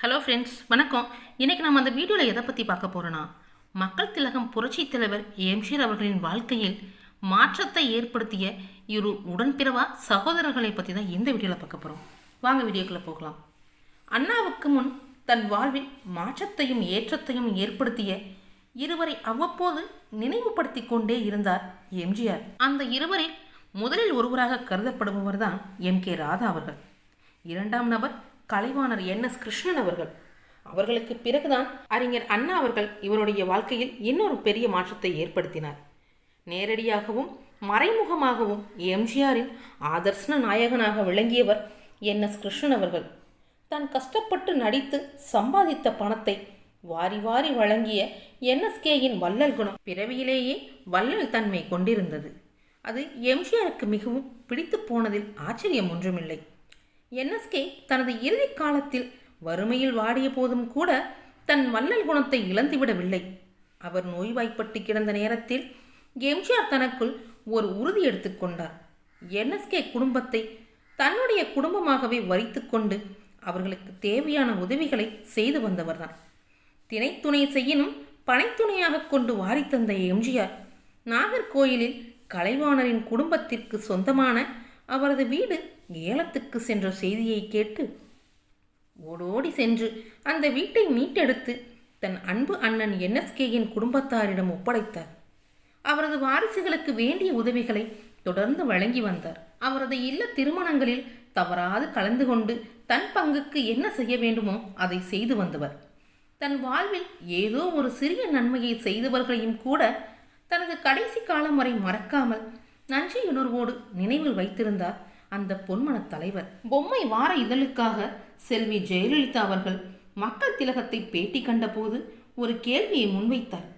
Hello friends வணக்கம். இன்றைக்கி நம்ம அந்த வீடியோவில் எதை பற்றி பார்க்க போகிறோன்னா மக்கள் திலகம் புரட்சி தலைவர் எம்ஜிஆர் அவர்களின் வாழ்க்கையில் மாற்றத்தை ஏற்படுத்திய இரு உடன்பிறவா சகோதரர்களை பற்றி தான் இந்த வீடியோவில் பார்க்க போகிறோம் வாங்க வீடியோக்குள்ளே போகலாம். அண்ணாவுக்கு முன் தன் வாழ்வில் மாற்றத்தையும் ஏற்றத்தையும் ஏற்படுத்திய இருவரை அவ்வப்போது நினைவுபடுத்தி கொண்டே இருந்தார் எம்ஜிஆர் அந்த இருவரில் முதலில் ஒருவராக கருதப்படுபவர் தான் எம் கே ராதா அவர்கள். இரண்டாம் நபர் கலைவாணர் என் எஸ் கிருஷ்ணன் அவர்கள். அவர்களுக்கு பிறகுதான் அறிஞர் அண்ணா அவர்கள் இவருடைய வாழ்க்கையில் இன்னொரு பெரிய மாற்றத்தை ஏற்படுத்தினார். நேரடியாகவும் மறைமுகமாகவும் எம்ஜிஆரின் ஆதர்சன நாயகனாக விளங்கியவர் என் எஸ் கிருஷ்ணன் அவர்கள். தான் கஷ்டப்பட்டு நடித்து சம்பாதித்த பணத்தை வாரி வாரி வழங்கிய என்எஸ்கேயின் வள்ளல் குணம் பிறவியிலேயே வள்ளல் தன்மை கொண்டிருந்தது. அது எம்ஜிஆருக்கு மிகவும் பிடித்து போனதில் ஆச்சரியம் ஒன்றுமில்லை. என்எஸ்கே தனது இறுதி காலத்தில் வறுமையில் வாடிய போதும் கூட தன் வள்ளல் குணத்தை இழந்துவிடவில்லை. அவர் நோய்வாய்ப்பட்டு கிடந்த நேரத்தில் எம்ஜிஆர் தனக்குள் ஒரு உறுதி எடுத்துக்கொண்டார் என்எஸ்கே குடும்பத்தை தன்னுடைய குடும்பமாகவே வரித்துக்கொண்டு அவர்களுக்கு தேவையான உதவிகளை செய்து வந்தவர்தான். திணைத்துணை செய்யினும் பனைத்துணையாக கொண்டு வாரித் தந்த எம்ஜிஆர் நாகர்கோயிலில் கலைவாணரின் குடும்பத்திற்கு சொந்தமான அவரது வீடு ஏலத்துக்கு சென்ற செய்தியை கேட்டு ஓடோடி சென்று அந்த வீட்டை மீட்டெடுத்து தன் அன்பு அண்ணன் என்எஸ்கேயின் குடும்பத்தாரிடம் ஒப்படைத்தார். அவரது வாரிசுகளுக்கு வேண்டிய உதவிகளை தொடர்ந்து வழங்கி வந்தார். அவரது இல்ல திருமணங்களில் தவறாது கலந்து கொண்டு தன் பங்குக்கு என்ன செய்ய வேண்டுமோ அதை செய்து வந்தவர். தன் வாழ்வில் ஏதோ ஒரு சிறிய நன்மையை செய்தவர்களையும் கூட தனது கடைசி காலம் வரை மறக்காமல் நன்றியுணர்வோடு நினைவில் வைத்திருந்தார். அந்த பொன்மனத் தலைவர். பொம்மை வார இதழுக்காக செல்வி ஜெயலலிதா அவர்கள் மக்கள் திலகத்தை பேட்டி கண்டபோது ஒரு கேள்வியை முன்வைத்தார்.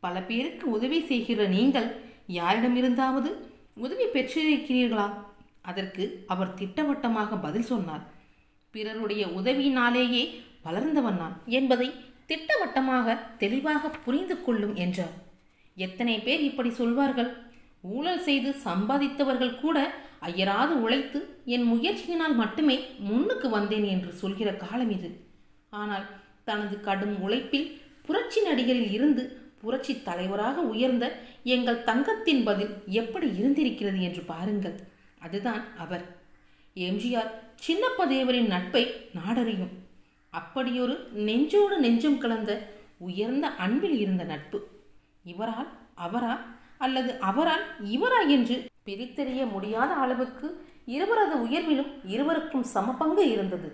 பல பேருக்கு உதவி செய்கிற நீங்கள் யாரிடமிருந்தாவது உதவி பெற்றிருக்கிறீர்களா? அதற்கு அவர் திட்டவட்டமாக பதில் சொன்னார். பிறருடைய உதவியினாலேயே வளர்ந்தவன் நான் என்பதை திட்டவட்டமாக தெளிவாக புரிந்து கொள்ளும் என்றார். எத்தனை பேர் இப்படி சொல்வார்கள்? ஊழல் செய்து சம்பாதித்தவர்கள் கூட அயராது உழைத்து என் முயற்சியினால் மட்டுமே முன்னுக்கு வந்தேன் என்று சொல்கிற காலம் இது. ஆனால் தனது கடும் உழைப்பில் புரட்சி நடிகரில் இருந்து புரட்சி தலைவராக உயர்ந்த எங்கள் தங்கத்தின் பதில் எப்படி இருந்திருக்கிறது என்று பாருங்கள். அதுதான் அவர். எம்ஜிஆர் சின்னப்பதேவரின் நட்பை நாடறியும். அப்படியொரு நெஞ்சோடு நெஞ்சம் கலந்த உயர்ந்த அன்பில் இருந்த நட்பு. இவரால் அவரா அல்லது அவரால் இவரா என்று பிரித்தெறிய முடியாத அளவுக்கு இருவரது உயர்விலும் இருவருக்கும் சமபங்கு இருந்தது.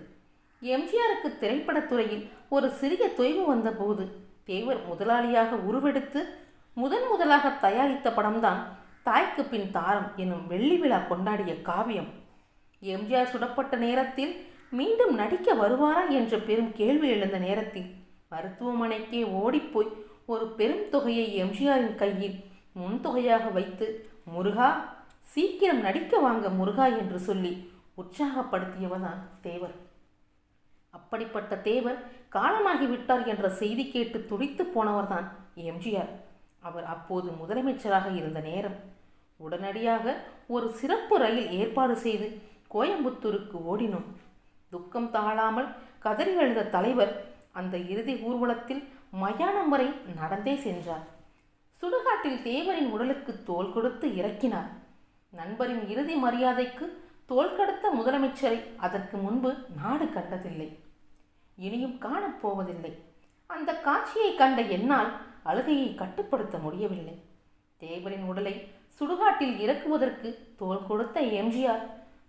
எம்ஜிஆருக்கு திரைப்படத்துறையில் ஒரு சிறிய தொய்வு வந்தபோது தேவர் முதலாளியாக உருவெடுத்து முதன் முதலாக தயாரித்த படம்தான் தாய்க்கு பின் தாரம் எனும் வெள்ளி விழா கொண்டாடிய காவியம். எம்ஜிஆர் சுடப்பட்ட நேரத்தில் மீண்டும் நடிக்க வருவாரா என்ற பெரும் கேள்வி எழுந்த நேரத்தில் மருத்துவமனைக்கே ஓடிப்போய் ஒரு பெரும் தொகையை எம்ஜிஆரின் கையில் முன்தொகையாக வைத்து முருகா சீக்கிரம் நடிக்க வாங்க முருகா என்று சொல்லி உற்சாகப்படுத்தியவர்தான் தேவர். அப்படிப்பட்ட தேவர் காலமாகிவிட்டார் என்ற செய்தி கேட்டு துடித்து போனவர்தான் எம்ஜிஆர். அவர் அப்போது முதலமைச்சராக இருந்த நேரம். உடனடியாக ஒரு சிறப்பு ரயில் ஏற்பாடு செய்து கோயம்புத்தூருக்கு ஓடினோம். துக்கம் தாழாமல் கதறி எழுத தலைவர் அந்த இறுதி ஊர்வலத்தில் மயானம் வரை நடந்தே சென்றார். சுடுகாட்டில் தேவரின் உடலுக்கு தோல் கொடுத்து இறக்கினார் நண்பரின் இறுதி மரியாதைக்கு தோல் கடத்த முதலமைச்சரை அதற்கு முன்பு நாடு கண்டதில்லை. இனியும் காணப்போவதில்லை அந்த காட்சியை கண்ட என்னால் அழுகையை கட்டுப்படுத்த முடியவில்லை. தேவரின் உடலை சுடுகாட்டில் இறக்குவதற்கு தோல் கொடுத்த எம்ஜிஆர்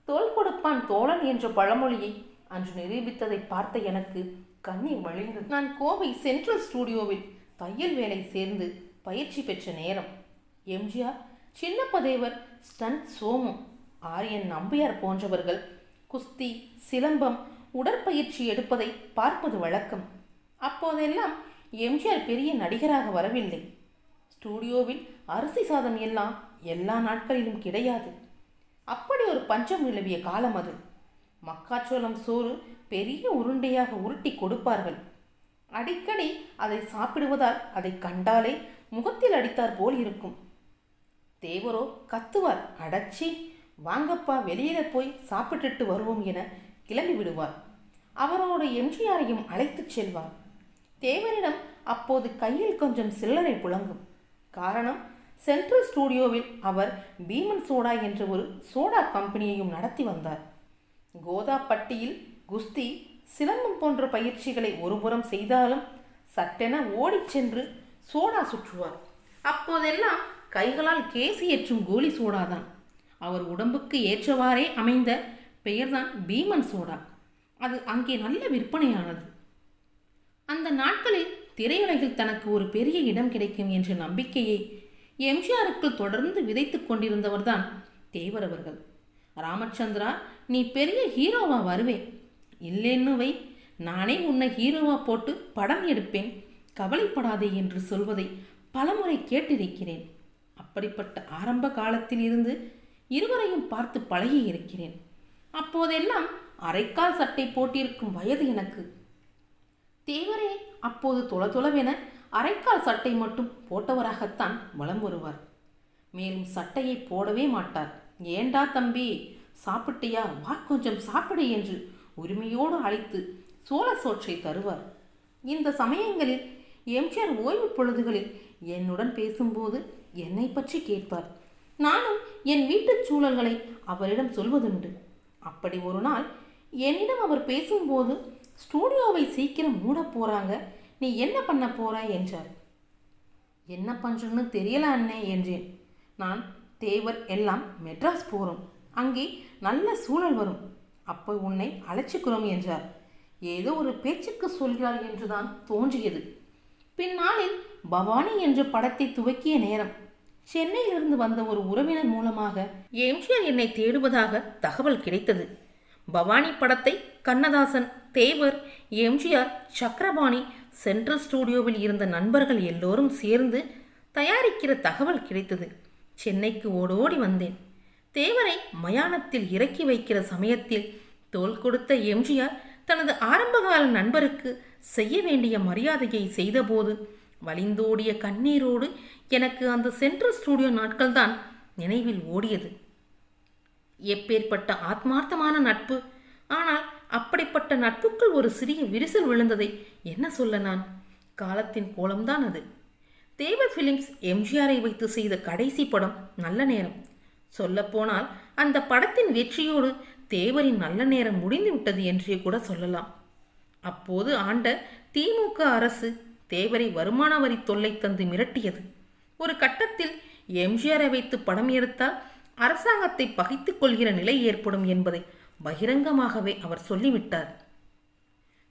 தோல் கொடுப்பான் தோழன் என்ற பழமொழியை அன்று நிரூபித்ததை பார்த்த எனக்கு கண்ணீர் வழிந்தது. நான் கோவை சென்ட்ரல் ஸ்டூடியோவில் தையல் வேலை சேர்ந்து பயிற்சி பெற்ற நேரம். எம்ஜிஆர் சின்னப்பதேவர் ஸ்டன் சோமு ஆரியன் நம்பியார் போன்றவர்கள் குஸ்தி சிலம்பம் உடற்பயிற்சி எடுப்பதை பார்ப்பது வழக்கம். அப்போதெல்லாம் எம்ஜிஆர் பெரிய நடிகராக வரவில்லை. ஸ்டூடியோவில் அரிசி சாதம் எல்லாம் எல்லா நாட்களிலும் கிடையாது. அப்படி ஒரு பஞ்சம் நிலவிய காலம் அது. மக்காச்சோளம் சோறு பெரிய உருண்டையாக உருட்டி கொடுப்பார்கள். அடிக்கடி அதை சாப்பிடுவதால் அதை கண்டாலே முகத்தில் அடித்தார் போல் இருக்கும். தேவரோ கத்துவார். அடச்சி வாங்கப்பா வெளியில போய் சாப்பிட்டுட்டு வருவோம் என கிளம்பி விடுவார். அவரோடு எம்ஜிஆரையும் அழைத்துச் செல்வார். தேவரிடம் அப்போது கையில் கொஞ்சம் சில்லறை புழங்கும். காரணம் சென்ட்ரல் ஸ்டூடியோவில் அவர் பீமன் சோடா என்ற ஒரு சோடா கம்பெனியையும் நடத்தி வந்தார். கோதாப்பட்டியில் குஸ்தி சிலம்பம் போன்ற பயிற்சிகளை ஒருபுறம் செய்தாலும் சட்டென ஓடிச் சென்று சோடா சுற்றுவார். அப்போதெல்லாம் கைகளால் கேசி ஏற்றும் கோலி சோடாதான். அவர் உடம்புக்கு ஏற்றவாறே அமைந்த பெயர்தான் பீமன் சோடா. அது அங்கே நல்ல விற்பனையானது. அந்த நாட்களில் திரையுலகில் தனக்கு ஒரு பெரிய இடம் கிடைக்கும் என்ற நம்பிக்கையை எம்ஜிஆருக்குள் தொடர்ந்து விதைத்து கொண்டிருந்தவர்தான் தேவரவர்கள் ராமச்சந்திரா நீ பெரிய ஹீரோவா வருவே இல்லைன்னு வை நானே உன்னை ஹீரோவா போட்டு படம் எடுப்பேன். கவலைப்படாதே என்று சொல்வதை பலமுறை கேட்டிருக்கிறேன். அப்படிப்பட்ட ஆரம்ப காலத்தில் இருந்து இருவரையும் பார்த்து பழகி இருக்கிறேன். அப்போதெல்லாம் அரைக்கால் சட்டை போட்டிருக்கும் வயது எனக்கு. தேவரே அப்போது தொல அரைக்கால் சட்டை மட்டும் போட்டவராகத்தான் வலம் வருவார். மேலும் சட்டையை போடவே மாட்டார். ஏண்டா தம்பி சாப்பிட்டியா? வா கொஞ்சம் சாப்பிடு என்று உரிமையோடு அழைத்து சோழ சோற்றை தருவார். இந்த சமயங்களில் எம்ஜிஆர் ஓய்வு பொழுதுகளில் என்னுடன் பேசும்போது என்னை பற்றி கேட்பார். நானும் என் வீட்டுச் சூழல்களை அவரிடம் சொல்வதுண்டு. அப்படி ஒரு நாள் என்னிடம் அவர் பேசும்போது ஸ்டூடியோவை சீக்கிரம் மூட போகிறாங்க நீ என்ன பண்ண போற? என்றார். என்ன பண்ணுறேன்னு தெரியல அண்ணே என்றேன். நான் தேவர் எல்லாம் மெட்ராஸ் போகிறோம் அங்கே நல்ல சூழல் வரும். அப்போ உன்னை அழைச்சிக்கிறோம் என்றார். ஏதோ ஒரு பேச்சுக்கு சொல்கிறார் என்றுதான் தோன்றியது. பின்னாளில் பவானி என்ற படத்தை துவக்கிய நேரம். சென்னையிலிருந்து வந்த ஒரு உறவினர் மூலமாக எம்ஜிஆர் என்னை தேடுவதாக தகவல் கிடைத்தது. பவானி படத்தை கண்ணதாசன் தேவர் எம்ஜிஆர் சக்கரபாணி சென்ட்ரல் ஸ்டூடியோவில் இருந்த நண்பர்கள் எல்லோரும் சேர்ந்து தயாரிக்கிற தகவல் கிடைத்தது. சென்னைக்கு ஓடோடி வந்தேன். தேவரை மயானத்தில் இறக்கி வைக்கிற சமயத்தில் தோல் கொடுத்த எம்ஜிஆர் தனது ஆரம்பகால நண்பருக்கு செய்ய வேண்டிய மரியாதையை செய்தபோது வலிந்தோடிய கண்ணீரோடு எனக்கு அந்த சென்ட்ரல் ஸ்டூடியோ நாட்கள்தான் நினைவில் ஓடியது. எப்பேற்பட்ட ஆத்மார்த்தமான நட்பு. ஆனால் அப்படிப்பட்ட நட்புக்குள் ஒரு சிறிய விரிசல் விழுந்ததை என்ன சொல்ல நான்? காலத்தின் கோலம்தான் அது. தேவ ஃபிலிம்ஸ் எம்ஜிஆரை வைத்து செய்த கடைசி படம் நல்ல நேரம். சொல்லப்போனால் அந்த படத்தின் வெற்றியோடு தேவரின் நல்ல நேரம் முடிந்து விட்டது என்றே கூட சொல்லலாம். அப்போது ஆண்ட திமுக அரசு தேவரை வருமான வரி தொல்லை தந்து மிரட்டியது. ஒரு கட்டத்தில் எம்ஜிஆரை வைத்து படம் எடுத்தால் அரசாங்கத்தை பகைத்துக் கொள்கிற நிலை ஏற்படும் என்பதை பகிரங்கமாகவே அவர் சொல்லிவிட்டார்.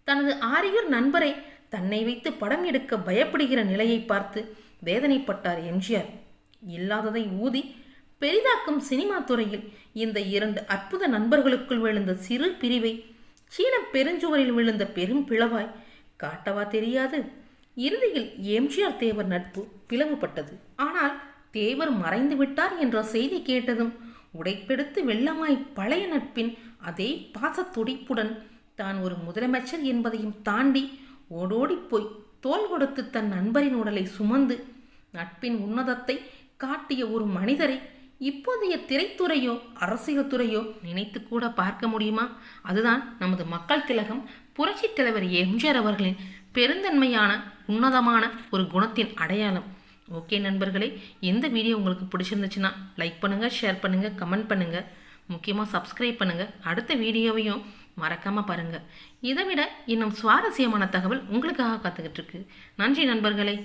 தனது ஆரியூர் நண்பரை தன்னை வைத்து படம் எடுக்க பயப்படுகிற நிலையை பார்த்து வேதனைப்பட்டார் எம்ஜிஆர். இல்லாததை ஊதி பெரிதாக்கும் சினிமா துறையில் இந்த இரண்டு அற்புத நண்பர்களுக்குள் விழுந்த சிறு பிரிவை சீன பெருஞ்சுவரில் விழுந்த பெரும் பிளவாய் காட்டவா தெரியாது. இறுதியில் எம்ஜிஆர் தேவர் நட்பு பிளவுபட்டது. ஆனால் தேவர் மறைந்து விட்டார் என்ற செய்தி கேட்டதும் உடைப்பெடுத்து வெள்ளமாய் பழைய நட்பின் அதே பாச துடிப்புடன் தான் ஒரு முதலமைச்சர் என்பதையும் தாண்டி ஓடோடிப் போய் தோள் கொடுத்து தன் நண்பரின் உடலை சுமந்து நட்பின் உன்னதத்தை காட்டிய ஒரு மனிதரை இப்போதைய திரைத்துறையோ அரசியல் துறையோ நினைத்து கூட பார்க்க முடியுமா? அதுதான் நமது மக்கள் திலகம். புரட்சித் தலைவர் எம்ஜிஆர் அவர்களின் பெருந்தன்மையான உன்னதமான ஒரு குணத்தின் அடையாளம். ஓகே நண்பர்களே இந்த வீடியோ உங்களுக்கு பிடிச்சிருந்துச்சுன்னா லைக் பண்ணுங்கள் ஷேர் பண்ணுங்கள் கமெண்ட் பண்ணுங்கள் முக்கியமாக சப்ஸ்கிரைப் பண்ணுங்கள் அடுத்த வீடியோவையும் மறக்காமல் பாருங்கள் இதை விட இன்னும் சுவாரஸ்யமான தகவல் உங்களுக்காக காத்துக்கிட்டு இருக்கு. நன்றி நண்பர்களே.